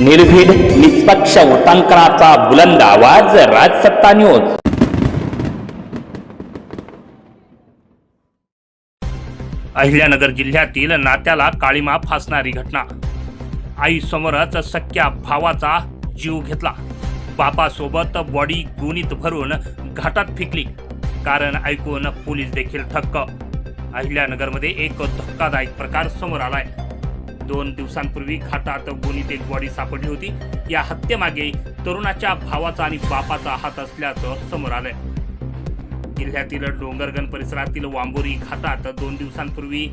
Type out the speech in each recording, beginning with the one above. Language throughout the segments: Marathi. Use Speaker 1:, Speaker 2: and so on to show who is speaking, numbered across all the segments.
Speaker 1: निर्भीड निष्पक्ष उटांकनाचा बुलंद आवाज राजसत्ता न्यूज.
Speaker 2: अहिल्यानगर जिल्ह्यातील नात्याला काळीमा फासणारी घटना. आई समोरच सख्या भावाचा जीव घेतला. बापासोबत बॉडी गुणीत भरून घाटात फेकली. कारण ऐकून पोलीस देखील थक्क. अहिल्यानगरमध्ये एक धक्कादायक प्रकार समोर आलाय. दोन दिवसांपूर्वी घाटात गुणीत एक बॉडी सापडली होती. या हत्येमागे तरुणाच्या भावाचा आणि बापाचा हात असल्याचं समोर आलंय. जिल्ह्यातील डोंगरगण परिसरातील वांबोरी घाटात दोन दिवसांपूर्वी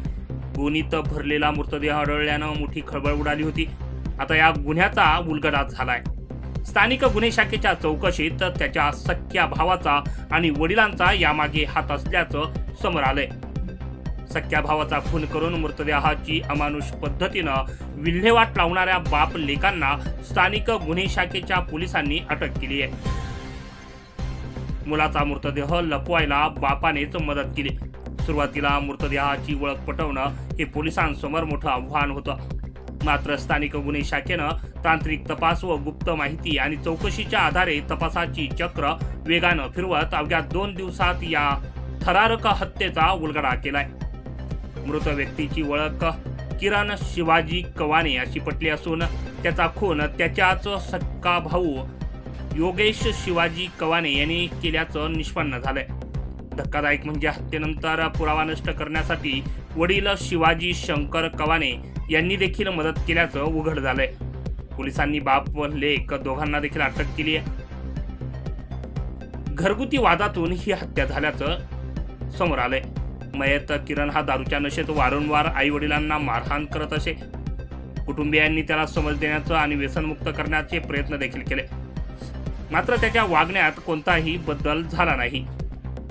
Speaker 2: गोनीत भरलेला मृतदेह आढळल्यानं मोठी खळबळ उडाली होती. आता या गुन्ह्याचा उलगडा झालाय. स्थानिक गुन्हे शाखेच्या चौकशीत त्याच्या सख्या भावाचा आणि वडिलांचा यामागे हात असल्याचं समोर आलंय. सख्या भावाचा खून करून मृतदेहाची अमानुष पद्धतीनं विल्हेवाट लावणाऱ्या बाप लेकांना स्थानिक गुन्हे शाखेच्या पोलिसांनी अटक केली आहे. मुलाचा मृतदेह लपवायला बापानेच मदत केली. सुरुवातीला मृतदेहाची ओळख पटवणं हे पोलिसांसमोर मोठं आव्हान होतं. मात्र स्थानिक गुन्हे शाखेनं तांत्रिक तपास व गुप्त माहिती आणि चौकशीच्या आधारे तपासाची चक्र वेगानं फिरवत अवघ्या दोन दिवसात या थरारक हत्येचा उलगडा केलाय. मृत व्यक्तीची ओळख किरण शिवाजी कवाने अशी पटली असून त्याचा खून त्याच्याच सक्का भाऊ योगेश शिवाजी कवाने यांनी केल्याचं निष्पन्न झालंय. धक्कादायक म्हणजे हत्येनंतर पुरावा नष्ट करण्यासाठी वडील शिवाजी शंकर कवाने यांनी देखील मदत केल्याचं उघड झालंय. पोलिसांनी बाप व लेक दोघांना देखील अटक केली आहे घरगुती वादातून ही हत्या झाल्याचं समोर आलंय. मयत किरण हा दारूच्या नशेत वारंवार आई वडिलांना मारहाण करत असे. कुटुंबियांनी त्याला समज देण्याचं आणि व्यसनमुक्त करण्याचे प्रयत्न देखील केले. मात्र त्याच्या वागण्यात कोणताही बदल झाला नाही.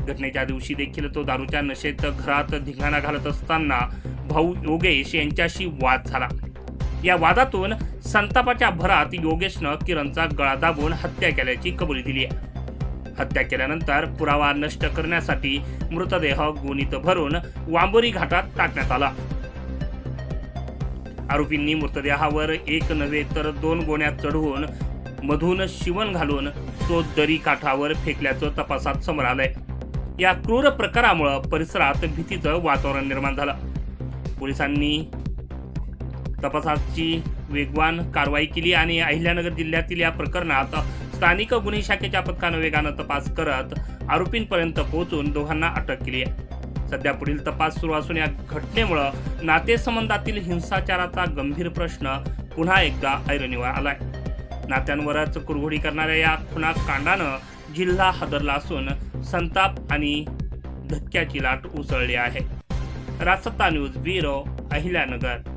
Speaker 2: घटनेच्या दिवशी देखील तो दारूच्या नशेत घरात धिंगाणा घालत असताना भाऊ योगेश यांच्याशी वाद झाला. या वादातून संतापाच्या भरात योगेशनं किरणचा गळा दाबून हत्या केल्याची कबुली दिली आहे. हत्या केल्यानंतर पुरावा नष्ट करण्यासाठी मृतदेह गोणीत भरून वांबोरी घाटात टाकण्यात आला. आरोपींनी मृतदेहावर एक नव्हे तर दोन गोण्या चढवून मधून शिवण घालून तो दरी काठावर फेकल्याचं तपासात समोर आलंय. या क्रूर प्रकारामुळं परिसरात भीतीचं वातावरण निर्माण झालं. पोलिसांनी तपासाची वेगवान कारवाई केली आणि अहिल्यानगर जिल्ह्यातील या प्रकरणात स्थानिक गुन्हे शाखेच्या पथकानं वेगानं तपास करत आरोपींपर्यंत पोहोचून दोघांना अटक केली आहे. सध्या पुढील तपास सुरू असून या घटनेमुळं नातेसंबंधातील हिंसाचाराचा गंभीर प्रश्न पुन्हा एकदा ऐरणीवर आलाय. नात्यांवरच कुरघोडी करणाऱ्या या खुना कांडानं जिल्हा हादरला असून संताप आणि धक्क्याची लाट उसळली आहे. Rajsatta news bureau Ahilyanagar.